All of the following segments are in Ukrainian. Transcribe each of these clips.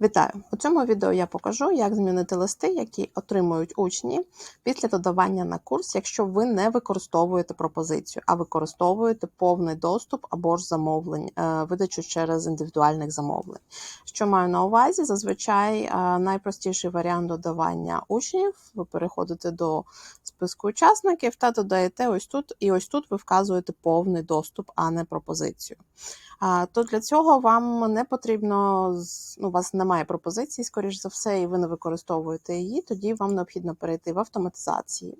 Вітаю! У цьому відео я покажу, як змінити листи, які отримують учні після додавання на курс, якщо ви не використовуєте пропозицію, а використовуєте повний доступ або ж замовлень, е, видачу через індивідуальних замовлень. Що маю на увазі? Зазвичай е, найпростіший варіант додавання учнів. Ви переходите до списку учасників та додаєте ось тут, і ось тут ви вказуєте повний доступ, а не пропозицію. То для цього вам не потрібно ну, у вас немає пропозиції, скоріш за все, і ви не використовуєте її. Тоді вам необхідно перейти в автоматизації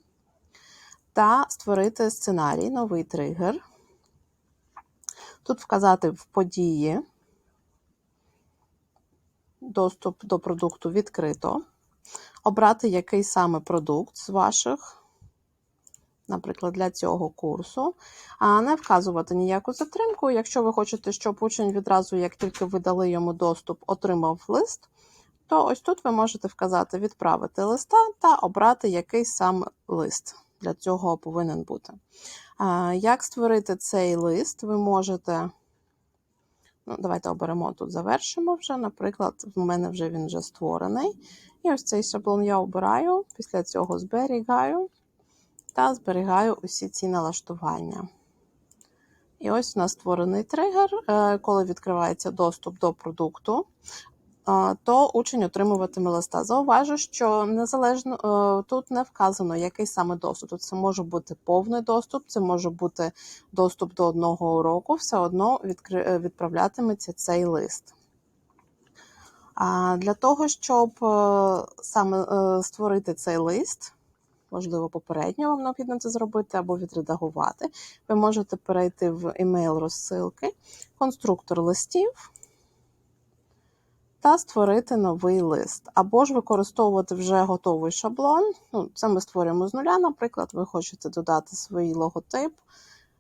та створити сценарій, новий тригер. Тут вказати в події доступ до продукту відкрито, обрати який саме продукт з ваших наприклад, для цього курсу, не вказувати ніяку затримку. Якщо ви хочете, щоб учень відразу, як тільки ви дали йому доступ, отримав лист, то ось тут ви можете вказати відправити листа та обрати який сам лист. Для цього повинен бути. Як створити цей лист, ви можете. Ну, давайте оберемо тут, завершимо вже. Наприклад, в мене вже він вже створений. І ось цей шаблон я обираю, після цього зберігаю та зберігаю усі ці налаштування. І ось у нас створений тригер. Е, Коли відкривається доступ до продукту, е, то учень отримуватиме листа. Зауважу, що незалежно е, тут не вказано, який саме доступ. Тут це може бути повний доступ, це може бути доступ до одного уроку, все одно відправлятиметься цей лист. А для того, щоб саме створити цей лист, можливо, попередньо вам необхідно це зробити або відредагувати. Ви можете перейти в email розсилки, конструктор листів та створити новий лист. Або ж використовувати вже готовий шаблон. Ну, це ми створюємо з нуля, наприклад, ви хочете додати свій логотип,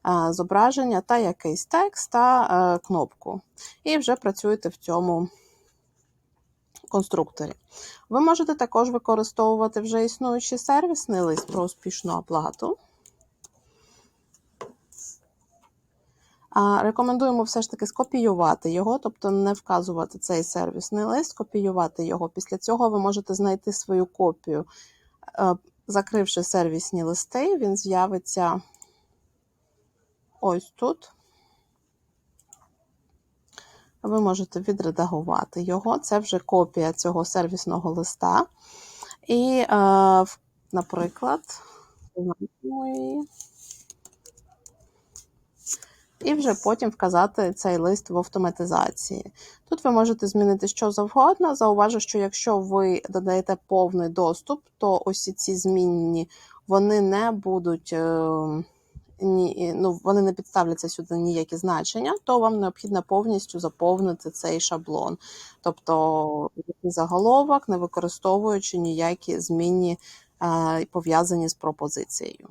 е, зображення та якийсь текст та е, кнопку. І вже працюєте в цьому конструкторі. Ви можете також використовувати вже існуючий сервісний лист про успішну оплату. Рекомендуємо все ж таки скопіювати його, тобто не вказувати цей сервісний лист, копіювати його. Після цього ви можете знайти свою копію, Е, закривши сервісні листи, він з'явиться ось тут. Ви можете відредагувати його. Це вже копія цього сервісного листа. І, е, наприклад, і вже потім вказати цей лист в автоматизації. Тут ви можете змінити що завгодно. Зауважу, що якщо ви додаєте повний доступ, то ось ці змінні вони не будуть. Ні, ну, вони не підставляться сюди ніякі значення, то вам необхідно повністю заповнити цей шаблон. Тобто заголовок, не використовуючи ніякі змінні пов'язані з пропозицією.